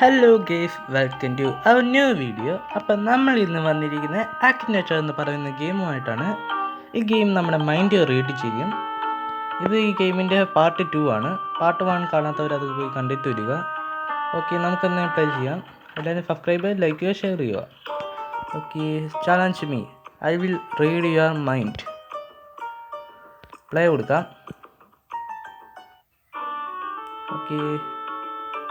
Hello guys welcome to our new video അപ്പം നമ്മൾ ഇന്ന് വന്നിരിക്കുന്ന ആക്ടിനേച്ചർ എന്ന് പറയുന്ന ഗെയിമുമായിട്ടാണ് ഈ ഗെയിം നമ്മുടെ മൈൻഡ് റീഡ് ചെയ്യും ഇത് ഈ ഗെയിമിന്റെ പാർട്ട് ടു ആണ്. പാർട്ട് വൺ കാണാത്തവർ അത് പോയി കണ്ടിട്ട് വരിക. ഓക്കെ നമുക്കൊന്ന് പ്ലേ ചെയ്യാം. എല്ലാവരും സബ്സ്ക്രൈബ് ലൈക്ക് ചെയ്യുക ഷെയർ ചെയ്യുക. Okay challenge me I will read your mind play കൊടുക്കാം. ഓക്കെ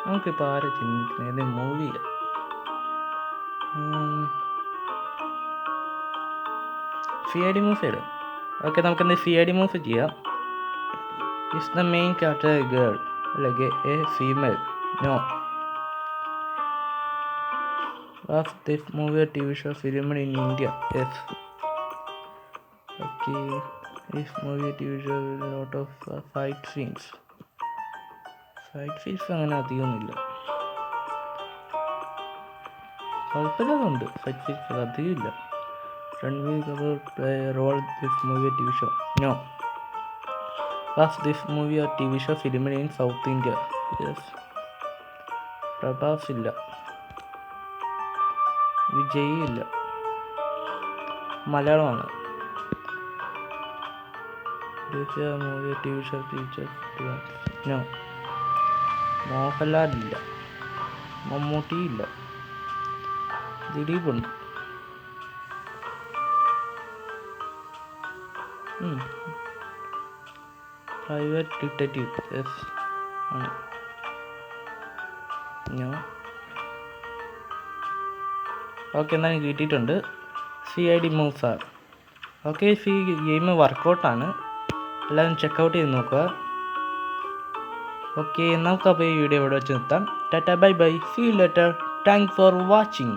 നമുക്കിപ്പോൾ ആരെ ചിന്തിക്കുന്നത്? ഇത് മൂവിയില്ല സി ഐ ഡി മൂസ് ഇടും ഓക്കെ നമുക്കെന്ത് സി ഐ ഡി മൂസ് ചെയ്യാം. Is the main character girl അല്ലെങ്കിൽ a female no was this movie T V show filmed in India yes okay this movie T V show lot of lot of fight scenes അങ്ങനെ അധികമൊന്നുമില്ല കുഴപ്പമില്ലാതുണ്ട് fight feels അധികമില്ല Ranveer Kapoor play role this movie T V show no was this movie or T V show film in South India yes Prabhas ഇല്ല. വിജയ് ഇല്ല. മലയാളമാണ്. Movie T we show teacher no Mohanlal ഇല്ല മമ്മൂട്ടി ഇല്ല ദിലീപ് ഉണ്ട് private detective. Yes no okay എന്നാൽ കിട്ടിയിട്ടുണ്ട്. C I D move sir okay see game വർക്കൗട്ടാണ്. എല്ലാവരും check out ചെയ്ത് നോക്കുക. ഓക്കെ നമുക്കപ്പോൾ ഈ വീഡിയോ ഇവിടെ വെച്ച് നിർത്താം. Tata bye bye. See later thank for watching